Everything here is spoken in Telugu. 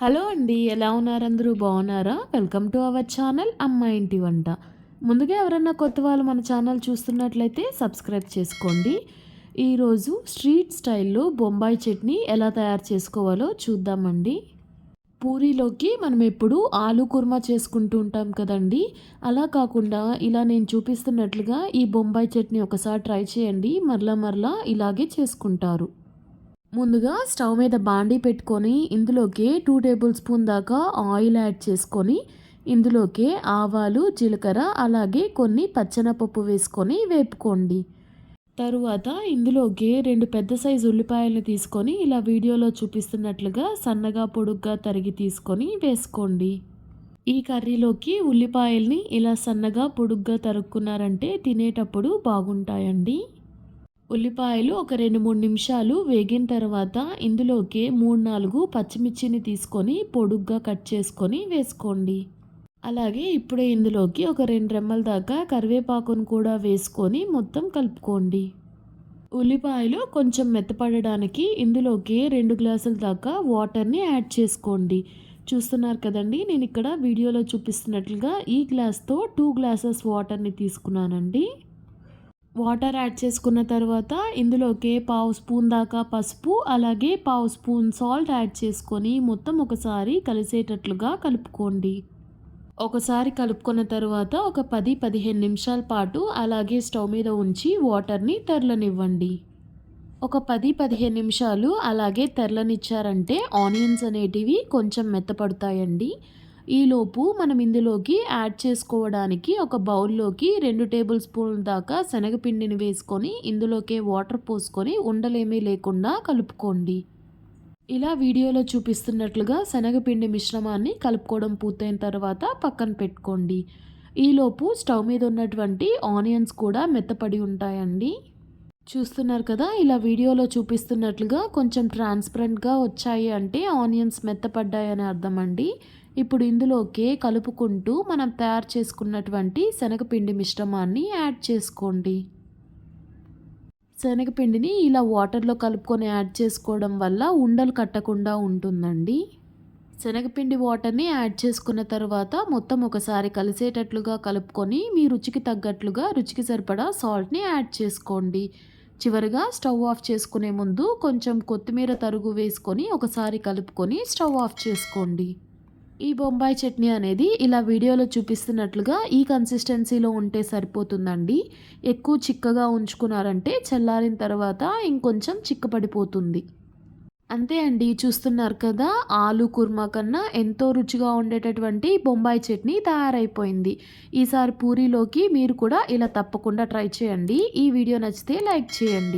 హలో అండి ఎలా ఉన్నారు అందరూ? బాగున్నారా? వెల్కమ్ టు అవర్ ఛానల్ అమ్మ ఇంటి వంట. ముందుగా ఎవరన్నా కొత్త వాళ్ళు మన ఛానల్ చూస్తున్నట్లయితే సబ్స్క్రైబ్ చేసుకోండి. ఈరోజు స్ట్రీట్ స్టైల్లో బొంబాయి చట్నీ ఎలా తయారు చేసుకోవాలో చూద్దామండి. పూరీలోకి మనం ఎప్పుడు ఆలు కుర్మా చేసుకుంటూ ఉంటాం కదండి. అలా కాకుండా ఇలా నేను చూపిస్తున్నట్లుగా ఈ బొంబాయి చట్నీ ఒకసారి ట్రై చేయండి. మరలా మరలా ఇలాగే చేసుకుంటారు. ముందుగా స్టవ్ మీద బాండీ పెట్టుకొని ఇందులోకి టూ టేబుల్ స్పూన్ దాకా ఆయిల్ యాడ్ చేసుకొని ఇందులోకి ఆవాలు జీలకర్ర అలాగే కొన్ని పచ్చనపప్పు వేసుకొని వేపుకోండి. తరువాత ఇందులోకి రెండు పెద్ద సైజు ఉల్లిపాయలను తీసుకొని ఇలా వీడియోలో చూపిస్తున్నట్లుగా సన్నగా పొడుగ్గా తరిగి తీసుకొని వేసుకోండి. ఈ కర్రీలోకి ఉల్లిపాయల్ని ఇలా సన్నగా పొడుగ్గా తరుక్కున్నారంటే తినేటప్పుడు బాగుంటాయండి. ఉల్లిపాయలు ఒక రెండు మూడు నిమిషాలు వేగిన తర్వాత ఇందులోకి మూడు నాలుగు పచ్చిమిర్చిని తీసుకొని పొడుగ్గా కట్ చేసుకొని వేసుకోండి. అలాగే ఇప్పుడే ఇందులోకి ఒక రెండు రెమ్మల దాకా కరివేపాకును కూడా వేసుకొని మొత్తం కలుపుకోండి. ఉల్లిపాయలు కొంచెం మెత్తపడడానికి ఇందులోకి రెండు గ్లాసుల దాకా వాటర్ని యాడ్ చేసుకోండి. చూస్తున్నారు కదండి నేను ఇక్కడ వీడియోలో చూపిస్తున్నట్లుగా ఈ గ్లాస్తో టూ గ్లాసెస్ వాటర్ని తీసుకున్నానండి. వాటర్ యాడ్ చేసుకున్న తర్వాత ఇందులోకి పావు స్పూన్ దాకా పసుపు అలాగే పావు స్పూన్ సాల్ట్ యాడ్ చేసుకొని మొత్తం ఒకసారి కలిసేటట్లుగా కలుపుకోండి. ఒకసారి కలుపుకున్న తర్వాత ఒక పది పదిహేను నిమిషాల పాటు అలాగే స్టవ్ మీద ఉంచి వాటర్ని తెరలనివ్వండి. ఒక పది పదిహేను నిమిషాలు అలాగే తెరలనిచ్చారంటే ఆనియన్స్ అనేటివి కొంచెం మెత్తపడతాయండి. ఈలోపు మనం ఇందులోకి యాడ్ చేసుకోవడానికి ఒక బౌల్లోకి రెండు టేబుల్ స్పూన్ల దాకా శనగపిండిని వేసుకొని ఇందులోకే వాటర్ పోసుకొని ఉండలేమీ లేకుండా కలుపుకోండి. ఇలా వీడియోలో చూపిస్తున్నట్లుగా శనగపిండి మిశ్రమాన్ని కలుపుకోవడం పూర్తయిన తర్వాత పక్కన పెట్టుకోండి. ఈలోపు స్టవ్ మీద ఉన్నటువంటి ఆనియన్స్ కూడా మెత్తపడి ఉంటాయండి. చూస్తున్నారు కదా ఇలా వీడియోలో చూపిస్తున్నట్లుగా కొంచెం ట్రాన్స్పరెంట్గా వచ్చాయి అంటే ఆనియన్స్ మెత్తపడ్డాయని అర్థం అండి ఇప్పుడు ఇందులోకి కలుపుకుంటూ మనం తయారు చేసుకున్నటువంటి శనగపిండి మిశ్రమాన్ని యాడ్ చేసుకోండి. శనగపిండిని ఇలా వాటర్లో కలుపుకొని యాడ్ చేసుకోవడం వల్ల ఉండలు కట్టకుండా ఉంటుందండి. శనగపిండి వాటర్ని యాడ్ చేసుకున్న తర్వాత మొత్తం ఒకసారి కలిసేటట్లుగా కలుపుకొని మీ రుచికి తగ్గట్లుగా రుచికి సరిపడా సాల్ట్ని యాడ్ చేసుకోండి. చివరిగా స్టవ్ ఆఫ్ చేసుకునే ముందు కొంచెం కొత్తిమీర తరుగు వేసుకొని ఒకసారి కలుపుకొని స్టవ్ ఆఫ్ చేసుకోండి. ఈ బొంబాయి చట్నీ అనేది ఇలా వీడియోలో చూపిస్తున్నట్లుగా ఈ కన్సిస్టెన్సీలో ఉంటే సరిపోతుందండి. ఎక్కువ చిక్కగా ఉంచుకున్నారంటే చల్లారిన తర్వాత ఇంకొంచెం చిక్కపడిపోతుంది. అంతే అండి చూస్తున్నారు కదా ఆలు కుర్మా కన్నా ఎంతో రుచిగా ఉండేటటువంటి బొంబాయి చట్నీ తయారైపోయింది. ఈసారి పూరీలోకి మీరు కూడా ఇలా తప్పకుండా ట్రై చేయండి. ఈ వీడియో నచ్చితే లైక్ చేయండి.